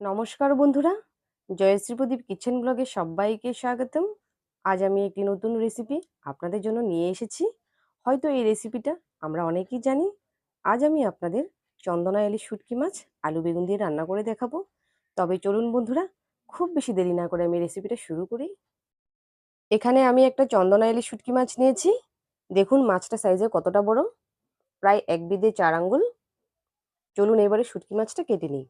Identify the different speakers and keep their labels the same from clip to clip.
Speaker 1: নমস্কার বন্ধুরা, জয়শ্রী প্রদীপ কিচেন ব্লগে সবাইকে স্বাগতম। আজ আমি একটি নতুন রেসিপি আপনাদের জন্য নিয়ে এসেছি। হয়তো এই রেসিপিটা আমরা অনেকেই জানি। আজ আমি আপনাদের চন্দনা এলি শুটকি মাছ, আলু বেগুন দিয়ে রান্না করে দেখাবো। তবে চলুন বন্ধুরা, খুব বেশি দেরি না করে আমি রেসিপিটা শুরু করি। এখানে আমি একটা চন্দনা এলি শুটকি মাছ নিয়েছি। দেখুন মাছটা সাইজে কতটা বড়। প্রায় এক বিদে চার আঙ্গুল। চলুন এবারে শুটকি মাছটা কেটে নিই।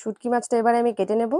Speaker 1: শুটকি মাছটা এবারে আমি কেটে নেব।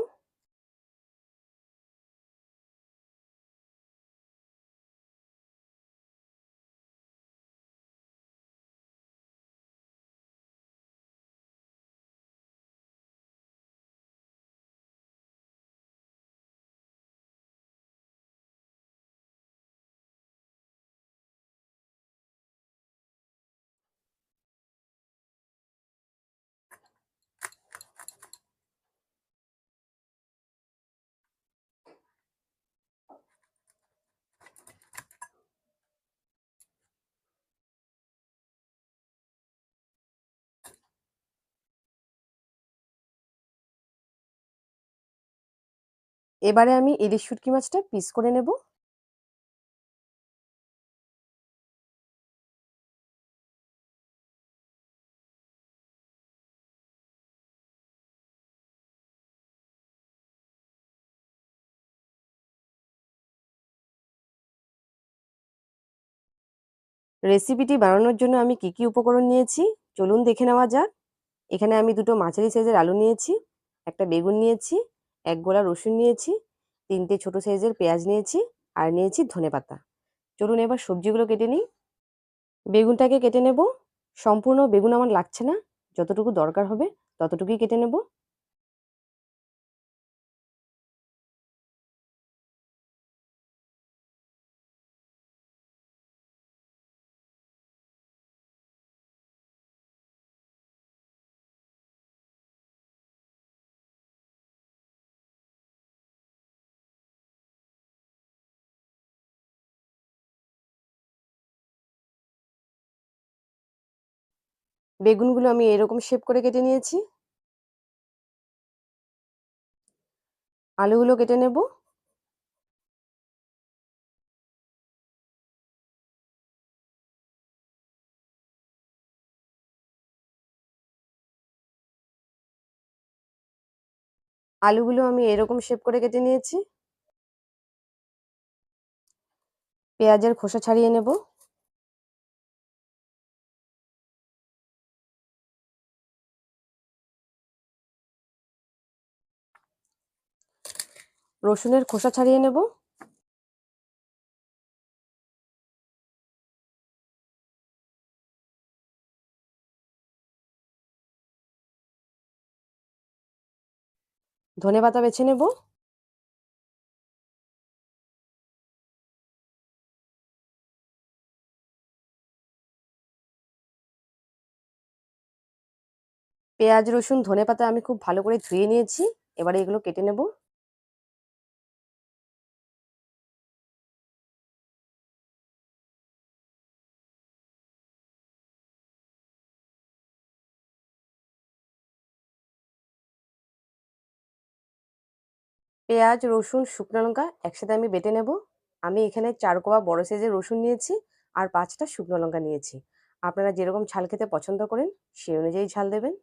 Speaker 1: এবারে আমি ইলিশ শুটকি মাছটা পিস করে নেব। রেসিপিটি বানানোর জন্য আমি কি কি উপকরণ নিয়েছি? চলুন দেখে নেওয়া যাক। এখানে আমি দুটো মাঝারি সাইজের আলু নিয়েছি, একটা বেগুন নিয়েছি এক গোলা রসুন নিয়েছি, তিনটে ছোট সাইজের পেঁয়াজ নিয়েছি আর নিয়েছি ধনে পাতা। চলুন এবার সবজিগুলো কেটে নিই। বেগুনটাকে কেটে নেব। সম্পূর্ণ বেগুন আমার লাগছে না। যতটুকু দরকার হবে ততটুকুই কেটে নেব। বেগুনগুলো আমি এরকম শেপ করে কেটে নিয়েছি। আলুগুলো কেটে নেব। আলুগুলো আমি এরকম শেপ করে কেটে নিয়েছি। পেঁয়াজের খোসা ছাড়িয়ে নেব। রসুনের খোসা ছাড়িয়ে নেব। ধনে পাতা বেছে নেব। পেঁয়াজ, রসুন ধনে পাতা আমি খুব ভালো করে ধুয়ে নিয়েছি। এবারে এগুলো কেটে নেব। পেঁয়াজ, রসুন, শুকনো লঙ্কা একসাথে আমি বেটে নেব। আমি এখানে চার কোয়া বড় সাইজের রসুন নিয়েছি আর পাঁচটা শুকনো লঙ্কা নিয়েছি। আপনারা যেরকম ঝাল খেতে পছন্দ করেন, সেই অনুযায়ী ঝাল দেবেন।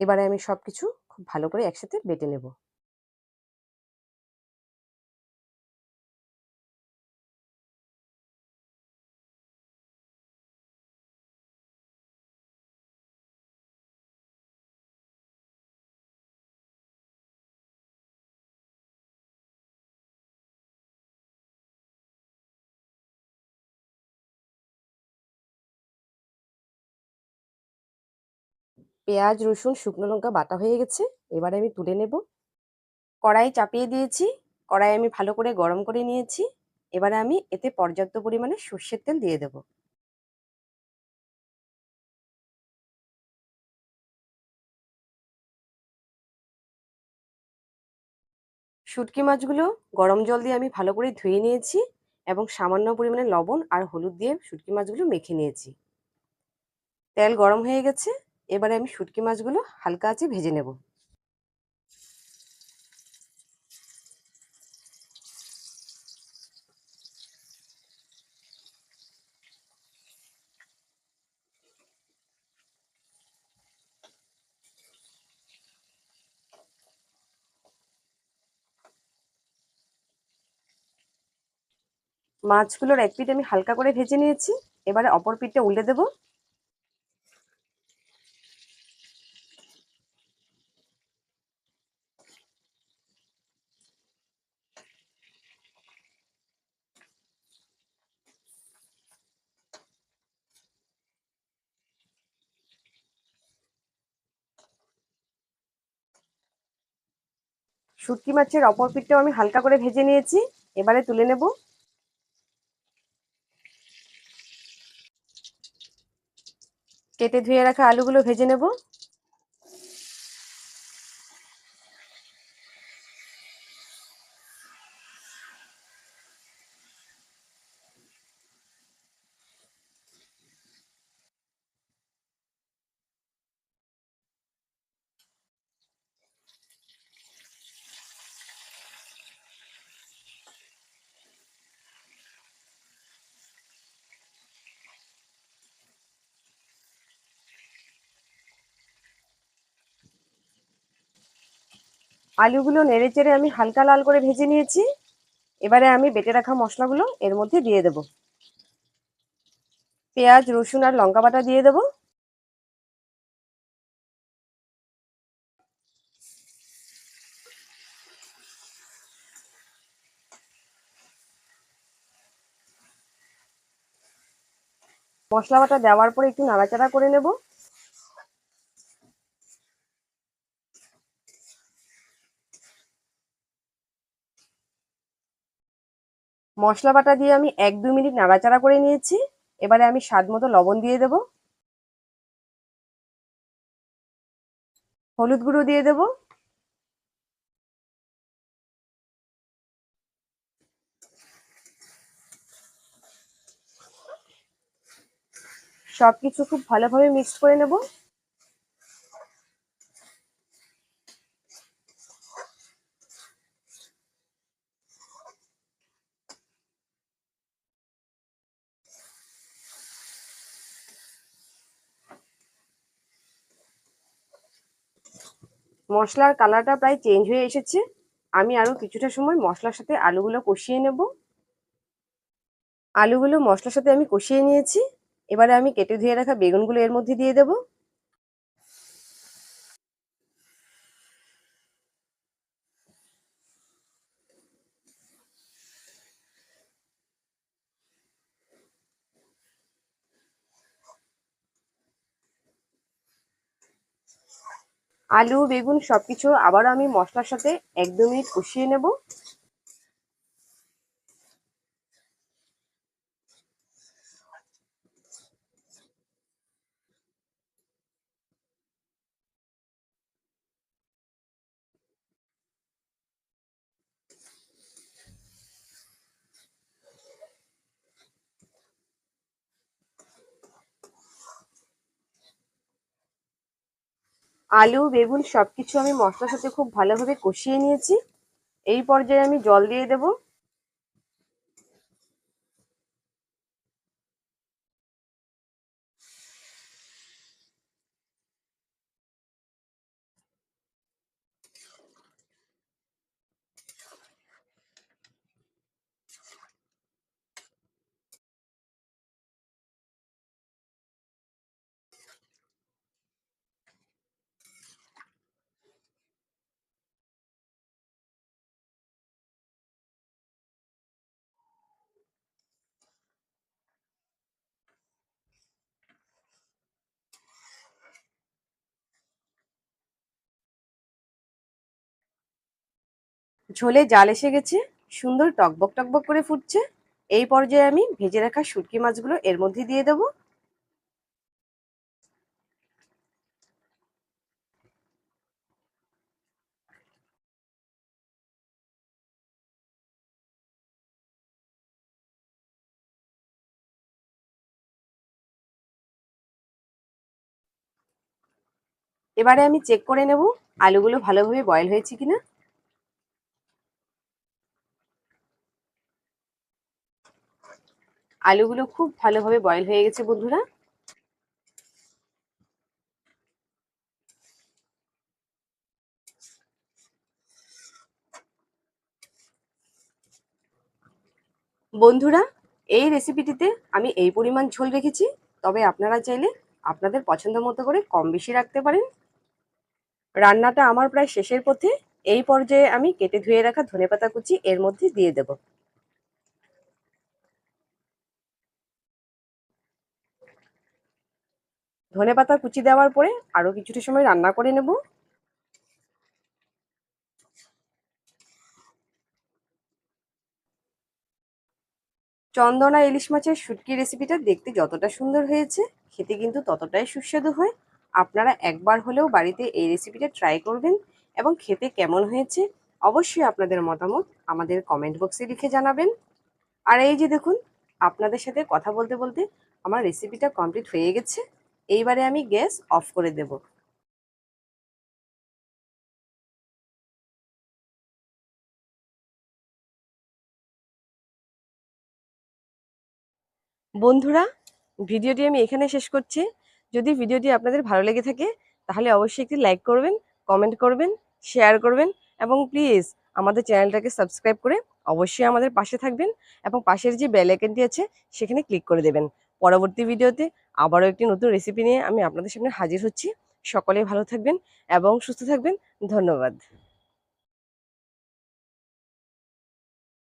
Speaker 1: এবারে আমি সব কিছু খুব ভালো করে একসাথে বেটে নেব। পেঁয়াজ, রসুন, শুকনো লঙ্কা বাটা হয়ে গেছে। এবারে আমি তুলে নেব। কড়াই চাপিয়ে দিয়েছি। কড়াই আমি ভালো করে গরম করে নিয়েছি। এবারে আমি এতে পর্যাপ্ত পরিমাণে সর্ষের তেল দিয়ে দেব। শুটকি মাছগুলো গরম জল দিয়ে আমি ভালো করে ধুয়ে নিয়েছি এবং সামান্য পরিমাণে লবণ আর হলুদ দিয়ে শুটকি মাছগুলো মেখে নিয়েছি। তেল গরম হয়ে গেছে। এবারে আমি শুটকি মাছগুলো হালকা আছে ভেজে নেব। মাছগুলোর এক পিঠ আমি হালকা করে ভেজে নিয়েছি। এবারে অপর পিঠটা উল্টে দেবো। শুটকি মাছের অপর পিঠটাও আমি হালকা করে ভেজে নিয়েছি। এবারে তুলে নেব। কেটে ধুয়ে রাখা আলুগুলো ভেজে নেব। আলুগুলো নেড়ে চেড়ে আমি হালকা লাল করে ভেজে নিয়েছি। এবারে আমি বেটে রাখা মশলাগুলো এর মধ্যে দিয়ে দেব। পেঁয়াজ, রসুন আর লঙ্কা বাটা দিয়ে দেব। মশলা বাটা দেওয়ার পরে একটু নাড়াচাড়া করে নেব। মশলা বাটা দিয়ে আমি এক দু মিনিট নাড়াচাড়া করে নিয়েছি। এবারে আমি স্বাদ মতো লবণ দিয়ে দেব। হলুদ গুঁড়ো দিয়ে দেব। সবকিছু খুব ভালোভাবে মিক্স করে নেব। মশলার কালারটা প্রায় চেঞ্জ হয়ে এসেছে। আমি আরও কিছুটা সময় মশলার সাথে আলুগুলো কষিয়ে নেব। আলুগুলো মশলার সাথে আমি কষিয়ে নিয়েছি। এবারে আমি কেটে ধুয়ে রাখা বেগুনগুলো এর মধ্যে দিয়ে দেব। আলু বেগুন সবকিছু আবার আমি মশলার সাথে এক দু মিনিট কষিয়ে নেব। আলু, বেগুন সবকিছু আমি মশলার সাথে খুব ভালোভাবে কষিয়ে নিয়েছি। এই পর্যায়ে আমি জল দিয়ে দেব। ঝোলে জাল এসে গেছে, সুন্দর টকবক টকবক করে ফুটছে। এই পর্যায়ে আমি ভেজে রাখা শুটকি মাছগুলো এর মধ্যে দিয়ে দেব। এবারে আমি চেক করে নেব আলুগুলো ভালোভাবে বয়েল হয়েছে কিনা। আলুগুলো খুব ভালোভাবে বয়েল হয়ে গেছে, বন্ধুরা। বন্ধুরা, এই রেসিপিটিতে আমি এই পরিমাণ ঝোল রেখেছি। তবে আপনারা চাইলে আপনাদের পছন্দ মতো করে কম বেশি রাখতে পারেন। রান্নাটা আমার প্রায় শেষের পথে। এই পর্যায়ে আমি কেটে ধুয়ে রাখা ধনেপাতা কুচি এর মধ্যে দিয়ে দেব। ধনেপাতা কুচি দেওয়ার পরে আরও কিছুটা সময় রান্না করে নেব। চন্দনা ইলিশ মাছের শুটকি রেসিপিটা দেখতে যতটা সুন্দর হয়েছে, খেতে কিন্তু ততটাই সুস্বাদু হয়। আপনারা একবার হলেও বাড়িতে এই রেসিপিটা ট্রাই করবেন এবং খেতে কেমন হয়েছে অবশ্যই আপনাদের মতামত আমাদের কমেন্ট বক্সে লিখে জানাবেন। আর এই যে দেখুন, আপনাদের সাথে কথা বলতে বলতে আমার রেসিপিটা কমপ্লিট হয়ে গেছে। এইবারে আমি গ্যাস অফ করে দেব। বন্ধুরা, ভিডিওটি আমি এখানে শেষ করছি। যদি ভিডিওটি আপনাদের ভালো লেগে থাকে, তাহলে অবশ্যই একটি লাইক করবেন, কমেন্ট করবেন, শেয়ার করবেন এবং প্লিজ আমাদের চ্যানেলটাকে সাবস্ক্রাইব করে অবশ্যই আমাদের পাশে থাকবেন এবং পাশের যে বেল আইকনটি আছে, সেখানে ক্লিক করে দেবেন। পরবর্তী ভিডিওতে আবারও একটি নতুন রেসিপি নিয়ে আমি আপনাদের সামনে হাজির হচ্ছি। সকলে ভালো থাকবেন এবং সুস্থ থাকবেন। ধন্যবাদ।